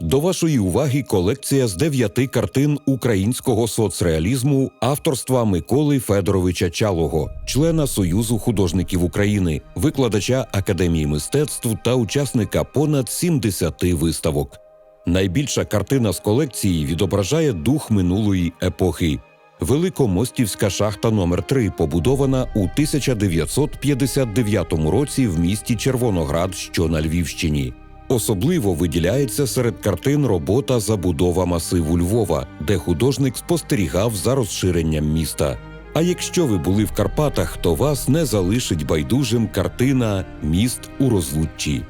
До вашої уваги колекція з дев'яти картин українського соцреалізму авторства Миколи Федоровича Чалого, члена Союзу художників України, викладача Академії мистецтв та учасника понад 70 виставок. Найбільша картина з колекції відображає дух минулої епохи. Великомостівська шахта номер 3 побудована у 1959 році в місті Червоноград, що на Львівщині. Особливо виділяється серед картин робота Забудова масиву Львова, де художник спостерігав за розширенням міста. А якщо ви були в Карпатах, то вас не залишить байдужим картина Міст у розлуччі.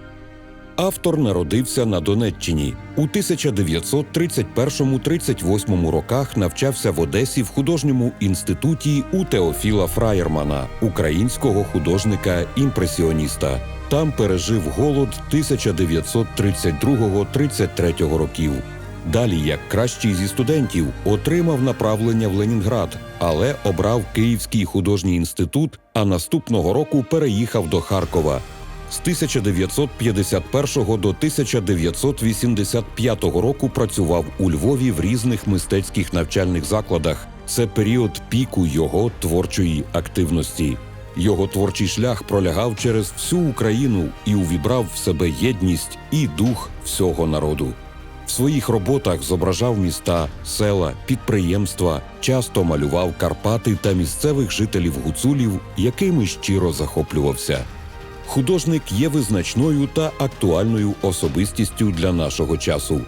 Автор народився на Донеччині. У 1931-38 роках навчався в Одесі в художньому інституті у Теофіла Фраєрмана, українського художника-імпресіоніста. Там пережив голод 1932-33 років. Далі, як кращий зі студентів, отримав направлення в Ленінград, але обрав Київський художній інститут, а наступного року переїхав до Харкова. З 1951 до 1985 року працював у Львові в різних мистецьких навчальних закладах. Це період піку його творчої активності. Його творчий шлях пролягав через всю Україну і увібрав в себе єдність і дух всього народу. В своїх роботах зображав міста, села, підприємства, часто малював Карпати та місцевих жителів гуцулів, якими щиро захоплювався. Художник є визначною та актуальною особистістю для нашого часу.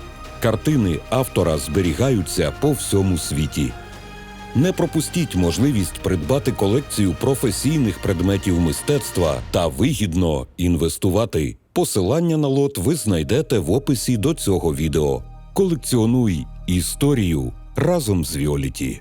Картини автора зберігаються по всьому світі. Не пропустіть можливість придбати колекцію професійних предметів мистецтва та вигідно інвестувати. Посилання на лот ви знайдете в описі до цього відео. Колекціонуй історію разом з Віоліті.